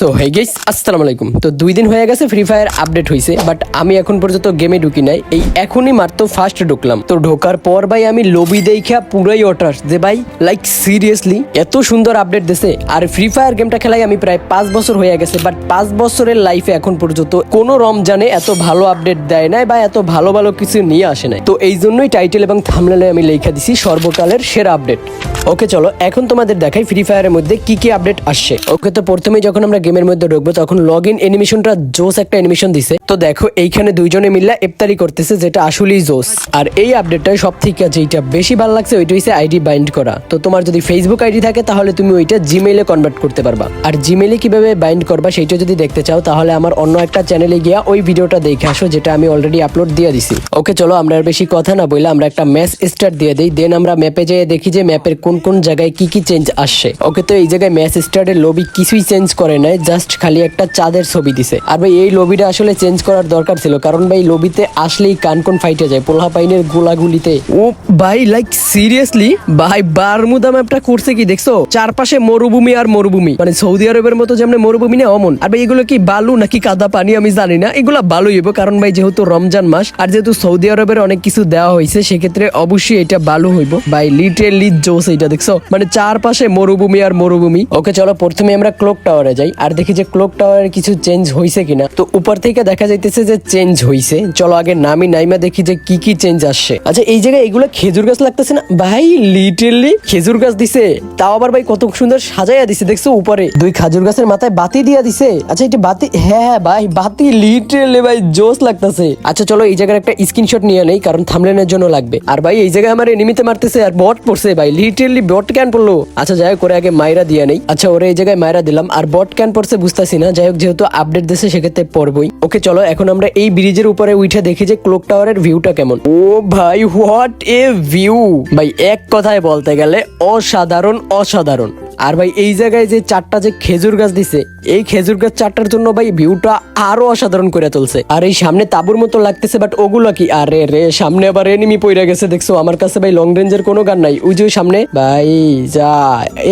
So hey guess আসসালামু আলাইকুম। তো দুই দিন হয়ে গেছে ফ্রি ফায়ার আপডেট হয়েছে বাট আমি এখন পর্যন্ত গেমে ঢুকি নাই। এই এখনই মাত্র ফার্স্ট ঢুকলাম। তো ঢোকার পর ভাই, আমি লবি দেখা পুরাই অটার যে ভাই লাইক সিরিয়াসলি এত সুন্দর আপডেট দিছে। আর ফ্রি ফায়ার গেমটা খেলাই আমি প্রায় পাঁচ বছর হয়ে গেছে বাট পাঁচ বছরের লাইফে এখন পর্যন্ত কোনো রমজানে এত ভালো আপডেট দেয় নাই বা এত ভালো ভালো কিছু নিয়ে আসে নাই। তো এই জন্যই টাইটেল এবং থামলেলে আমি লেখা দিছি, সর্বকালের সেরা আপডেট ওকে চলো, এখন তোমাদের দেখাই ফ্রি ফায়ারের মধ্যে কি কি আপডেট আসছে। ওকে তো প্রথমে যখন আমরা গেমের মধ্যে ঢুকবো, তখন লগ ইন অ্যানিমেশনটা জোস একটা অ্যানিমেশন দিছে। তো দেখো, এইখানে দুইজনে মিল্লা ইফতারি করতেছে, যেটা আসলেই জোস। আর এই আপডেটটা সব থেকে যেটা বেশি ভালো লাগছে, ওইটা হচ্ছে আইডি বাইন্ড করা। তো তোমার যদি ফেসবুক আইডি থাকে, তাহলে তুমি ওইটা জিমেইলে কনভার্ট করতে পারবা। আর জিমেইলে কীভাবে বাইন্ড করবা, সেইটা যদি দেখতে চাও, তাহলে আমার অন্য একটা চ্যানেলে গিয়া ওই ভিডিওটা দেখে আসো, যেটা আমি অলরেডি আপলোড দিয়ে দিছি। ওকে চলো, আমরা আর বেশি কথা না বললে আমরা একটা ম্যাচ স্টার্ট দিয়ে দিই। দেন আমরা ম্যাপে যেয়ে দেখি যে ম্যাপের কোন কোন জায়গায় কি কি চেঞ্জ আসছে। ওকে তো এই জায়গায় ম্যাচ স্টার্টের লবি কিছুই চেঞ্জ করে নাই। জাস্ট খালি একটা চাঁদের ছবি দিছে। আর ভাই, এই লবিটা আসলে চেঞ্জ করার দরকার ছিল, কারণ ভাই লবিতে আসলেই কান কোন ফাইটে যায় পোলা পাইনের গোলাগুলিতে। ও ভাই লাইক সিরিয়াসলি ভাই, বারমুদা ম্যাপটা করছে কি, দেখছ? চারপাশে মরুভূমি আর মরুভূমি। মানে সৌদি আরবের মতো যেমন মরুভূমি না, অমন। আর ভাই, এগুলো কি বালু নাকি কাদা পানি, আমি জানি না। এগুলা বালুই হইব, কারণ ভাই, যেহেতু রমজান মাস, আর যেহেতু সৌদি আরবের অনেক কিছু দেওয়া হয়েছে সেক্ষেত্রে অবশ্যই এটা বালু হইব। ভাই লিটারেলি জোস এটা দেখছ? মানে চারপাশে মরুভূমি আর মরুভূমি। ওকে, চলো, প্রথমে আমরা ক্লক টাওয়ারে যাই, আর দেখি যে ক্লক টাওয়ারে কিছু চেঞ্জ হয়েছে কিনা। তো উপর থেকে দেখা যাইতেছে যে চেঞ্জ হয়েছে চলো আগে নামি নাইমা দেখি যে কি কি চেঞ্জ আসছে। আচ্ছা এই জায়গায় এগুলো খেজুর গাছ লাগতেছে না? ভাই লিটারলি খেজুর গাছ দিছে। তাও আবার ভাই কত সুন্দর সাজাইয়া দিছে, দেখছ উপরে? দুই খেজুর গাছের মাথায় বাতি দিয়া দিছে। আচ্ছা এটা বাতি হ্যাঁ হ্যাঁ ভাই, বাতি লিটারলি ভাই জোস লাগতেছে। আচ্ছা চলো এই জায়গার একটা স্ক্রিনশট নিয়ে নেই, কারণ থামলেনের জন্য লাগবে। আর ভাই, এই জায়গায় আমার এনিমিতে মারতেছে আর বট পড়ছে ভাই লিটারলি বট ক্যান পড়ল। আচ্ছা যাই করে আগে মাইরা দিয়া নেই। আচ্ছা ওরে এই জায়গায় মাইরা দিলাম, আর বট ক্যান পড়ছে বুঝতেছি না। যাই হোক, যেহেতু আপডেট দিছে সেক্ষেত্রে পড়বই। ওকে, চলো, এখন আমরা এই ব্রিজের উপরে উঠে দেখি যে ক্লোক টাওয়ারের ভিউটা কেমন। ও ভাই হোয়াট এ ভিউ ভাই, এক কথায় বলতে গেলে অসাধারণ অসাধারণ। আর ভাই, এই জায়গায় যে চারটা যে খেজুর গাছ দিছে, এই খেজুর গাছ চারটার জন্য ভাই ভিউটা আরও অসাধারণ করে তুলছে। আর এই সামনে তাবুর মতো লাগতেছে বাট ওগুলো কি? আরে রে, সামনে আবার এনিমি পইরা গেছে, দেখছ? আমার কাছে ভাই লং রেঞ্জের কোনো গান নাই। ওই যে সামনে, ভাই, যা।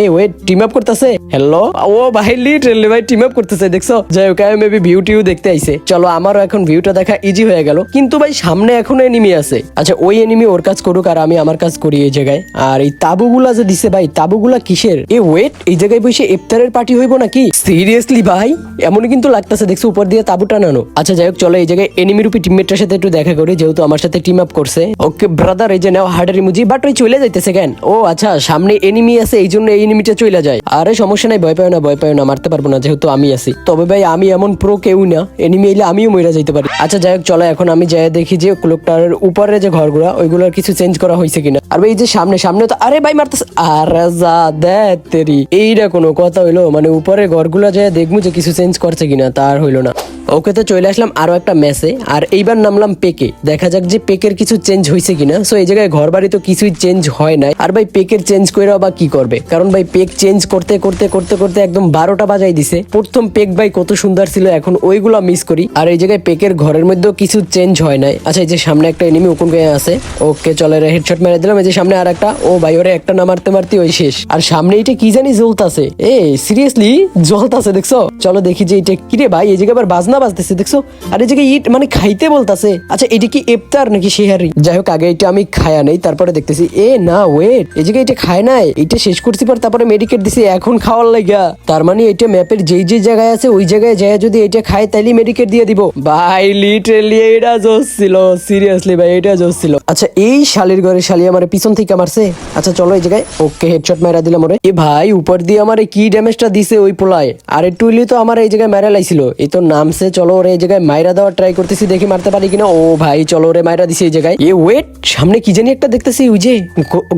এ ওয়েট টিম আপ করতেছে? হ্যালো ও ভাই লিটারালি ভাই টিম আপ করতেছে, দেখছ? যাই হোক আমি মেবি ভিউ টিউ দেখতে আইছে। চলো, আমারও এখন ভিউটা দেখা ইজি হয়ে গেল। কিন্তু ভাই, সামনে এখনও এনিমি আছে। আচ্ছা ওই এনিমি ওর কাজ করুক আর আমি আমার কাজ করি এই জায়গায়। আর এই তাবুগুলা যে দিছে ভাই, তাবুগুলা কিসের? এ ওয়েট এই জায়গায় বসে ইফতারের পার্টি হইব নাকি? সিরিয়াসলি ভাই? এমন কিন্তু লাগতেছে, দেখছ, উপর দিয়ে তাবু টানানো। আচ্ছা যাই হোক, চলো এই জায়গায় এনিমি রূপী টিমমেটটার সাথে একটু দেখা করি, যেহেতু আমার সাথে টিম আপ করছে। ওকে ব্রাদার এই যে নাও হার্ডের ইমোজি বাট ওই চলে যাইতেছে কেন? ও আচ্ছা সামনে এনিমি আছে, এই জন্য এই এনিমিটা চলে যায়। আরে, সমস্যা নাই, ভয় পাও না, ভয় পাও না, মারতে পারব না। যেহেতু আমি আছি। তবে ভাই, আমি এমন প্রো কেউ না। এনিমি এলে আমিও মরে যাইতে পারি। আচ্ছা যাই হোক, চলো, এখন আমি যাই দেখি যে লোকটার উপরে যে ঘরগুলা, ওইগুলোর কিছু চেঞ্জ করা হয়েছে কিনা। আর ভাই যে সামনে সামনে তো আরে ভাই, মারতেছে। আরে যা দে তেরি। এইটা কোনো কথা হইল। মানে উপরে ঘরগুলা যাই দেখব যে কিছু চেঞ্জ করছে কিনা, তার হইল না। ওকে তো চলে আসলাম আরও একটা ম্যাচে আর এইবার নামলাম পেকে। দেখা যাক যে পেকের কিছু চেঞ্জ হয়েছে কিনা। সো এই জায়গায় ঘর বাড়ি তো কিছুই চেঞ্জ হয় নাই। আর ভাই, পেকের চেঞ্জ করে বা কি করবে? কারণ ভাই, পেক চেঞ্জ করতে করতে করতে করতে একদম বারোটা বাজাই দিছে। প্রথম পেক ভাই কত সুন্দর ছিল, এখন ওইগুলা মিস করি। আর এই জায়গায় পেকের ঘরের মধ্যেও কিছু চেঞ্জ হয় নাই। আচ্ছা এই যে সামনে একটা এনিমি উকুন গয়ে আছে। ওকে, চলে রে হেডশট মেরে দিলাম। এই যে সামনে আর একটা ও ভাই, ওরে একটা না মারতে মারতে ওই শেষ। আর সামনে এটা কি জানি জ্বলতাছে। এ সিরিয়াসলি জ্বলতাছে, দেখছ? চলো দেখি যে এটা কিরে ভাই? এই জায়গায় আবার বাজনা বাজতেছে দেখছ? আর এই জায়গায় ইট মানে খাইতে বলতাছে। আচ্ছা এটা কি ইফতার নাকি শেহারি? যাই হোক, আগে এটা আমি খায়া নেই, তারপরে দেখতেছি, এ না ওয়েট এই জায়গায় এটা খায় নাই, এটা শেষ করছি, পর তারপরে মেডিকেট দিছি, এখন খাওয়ার লাগা। তার মানে এটা ম্যাপের যেই যে জায়গায় আছে, ওই জায়গায় যায় যদি এটা খায়, তাইলে মেডিকেট দিয়ে দিব। ভাই লিটারালি এটা জোস ছিল সিরিয়াসলি ভাই, এটা জোস ছিল আচ্ছা এই শালির ঘরে শালি আমার পিছন থেকে মারছে। আচ্ছা চলো এই জায়গায়, ওকে হেডশট মারা দিলাম ওরে। এ ভাই, উপর দিয়ে আমার কি ড্যামেজটা দিছে ওই পোলায়? আর একটু তো আমার এই জায়গায় মারা লাইছিল এই তো নামছে চলো ওরে এই জায়গায় মাইরা দেওয়ার ট্রাই করতেছি, দেখি মারতে পারি কিনা। ও ভাই, চলো ওরে মাইরা দিছে এই জায়গায়। এ ওয়েট সামনে কি জানি একটা দেখতেছি, ওই যে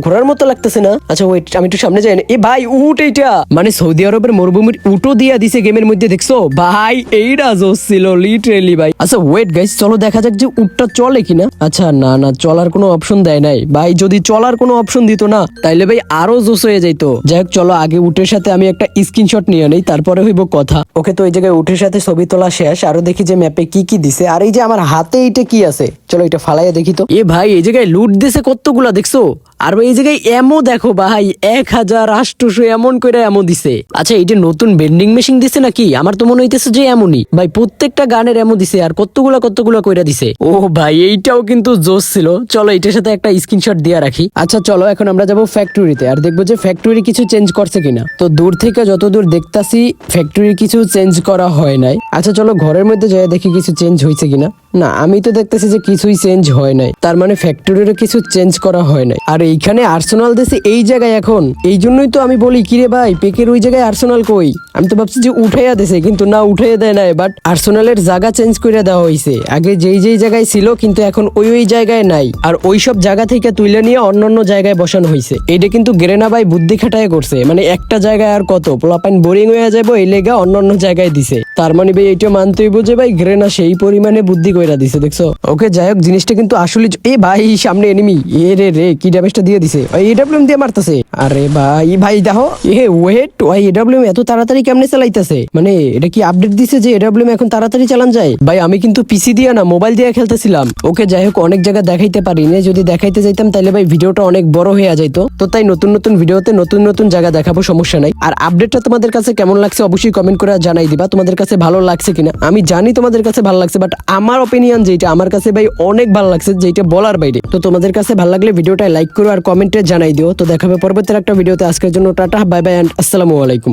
ঘোরার মতো লাগতেছে না। আচ্ছা ওয়েট আমি একটু সামনে যাই। না এ ভাই, উট এইটা। মানে সৌদি আরবের মরুভূমির উটও দিয়া দিছে গেমের মধ্যে, দেখছ? ভাই এইটা জোস ছিল লিটারেলি ভাই। আচ্ছা ওয়েট গাইস চলো দেখা যাক যে উটটা চলে কিনা। আচ্ছা না না, চলার কোনো অপশন দেয় নাই। ভাই, যদি চলার কোনো অপশন দিত না, তাইলে ভাই আরও জোস হয়ে যাইতো। যাই হোক, চলো, আগে উটের সাথে আমি একটা স্ক্রিনশট নিয়ে নেই, তারপরে হইব কথা। ওকে, তো এই জায়গায় উটের সাথে ছবি তোলা শেষ। আকাশ আরও দেখি যে ম্যাপে কি কি দিছে। আর এই যে আমার হাতে এইটা কি আছে? চলো এটা ফালাইয়া দেখি তো। এ ভাই, এই জায়গায় লুট দিছে কতগুলা, দেখছ? আর এই জায়গায় এমো দেখো ভাই, এক হাজার আষ্টশো এমন করে এমন দিছে। আচ্ছা যে নতুন বেন্ডিং মেশিন দিছে নাকি? আমার তো মনে হইতেছে যে এমনই ভাই, প্রত্যেকটা গানের এমন দিছে আর কতগুলা কতগুলা কইরা দিছে। ও ভাই, এইটাও কিন্তু জোস ছিল। চলো, এটার সাথে একটা স্ক্রিনশট দিয়ে রাখি। আচ্ছা চলো, এখন আমরা যাব ফ্যাক্টরিতে আর দেখব যে ফ্যাক্টরি কিছু চেঞ্জ করছে কিনা। তো দূর থেকে যতদূর দেখতাছি ফ্যাক্টরি কিছু চেঞ্জ করা হয় নাই। আচ্ছা চলো, ঘরের মধ্যে যাই দেখি কিছু চেঞ্জ হয়েছে কিনা। না, আমি তো দেখতেছি যে কিছুই চেঞ্জ হয় নাই। তার মানে ফ্যাক্টরিরও কিছু চেঞ্জ করা হয় নাই। আর এইখানে আর্সেনাল দেশে এই জায়গায় এখন। এই জন্যই তো আমি বলি, কিরে ভাই পেকের ওই জায়গায় আর্সেনাল কই? আমি তো ভাবছি যে উঠাইয়া দেশে কিন্তু না উঠাইয়া দেয় নাই। বাট আর্সেনালের জায়গা চেঞ্জ করে দেওয়া হয়েছে আগে যেই যেই জায়গায় ছিল, কিন্তু এখন ওই ওই জায়গায় নাই। আর ওই সব জায়গা থেকে তুলে নিয়ে অন্যান্য জায়গায় বসানো হয়েছে এটা কিন্তু গেরেনা ভাই বুদ্ধি খাটায় করছে। মানে একটা জায়গায় আর কত? পোলাপাইন বোরিং হয়ে যাব এই লেগা অন্যান্য জায়গায় দিছে। তার মানে ভাই এটা মানতেই বুঝে ভাই, গ্রেনা সেই পরিমাণে বুদ্ধি কইরা দিছে, দেখছ? ওকে, যাই হোক, জিনিসটা কিন্তু আসলে এ ভাই, সামনে এনিমি এ রে রে, কি ড্যামেজটা দিয়ে দিছে? ওই এডব্লিউএম দিয়ে মারতাছে। আরে ভাই ভাই, দেখো, এ ওয়েট ওই এডব্লিউএম এত তাড়াতাড়ি কেমনে চালাইতাছে? মানে এটা কি আপডেট দিছে যে এডব্লিউএম এখন তাড়াতাড়ি চালান যায়? ভাই, আমি কিন্তু পিসি দিয়ে না মোবাইল দিয়ে খেলতেছিলাম। ওকে, যাই হোক, অনেক জায়গা দেখাইতে পারি না যদি দেখাইতে যাইতাম তাহলে ভাই ভিডিওটা অনেক বড় হয়ে যাইতো। তো তাই নতুন নতুন ভিডিওতে নতুন নতুন জায়গা দেখাবো, সমস্যা নাই। আর আপডেটটা তোমাদের কাছে কেমন লাগছে, অবশ্যই কমেন্ট করে জানাই দিবা। তোমাদের কাছে ভালো লাগছে কিনা? আমি জানি তোমাদের কাছে ভালো লাগছে বাট আমার অপিনিয়ন যেটা আমার কাছে ভাই অনেক ভালো লাগছে যেটা বলার বাইরে। তো তোমাদের কাছে ভালো লাগলে ভিডিওটা লাইক করো আর কমেন্টে জানাই দিও। তো দেখাবে পরবর্তী একটা ভিডিওতে। আজকের জন্য টাটা বাই বাই অ্যান্ড আসসালামু আলাইকুম।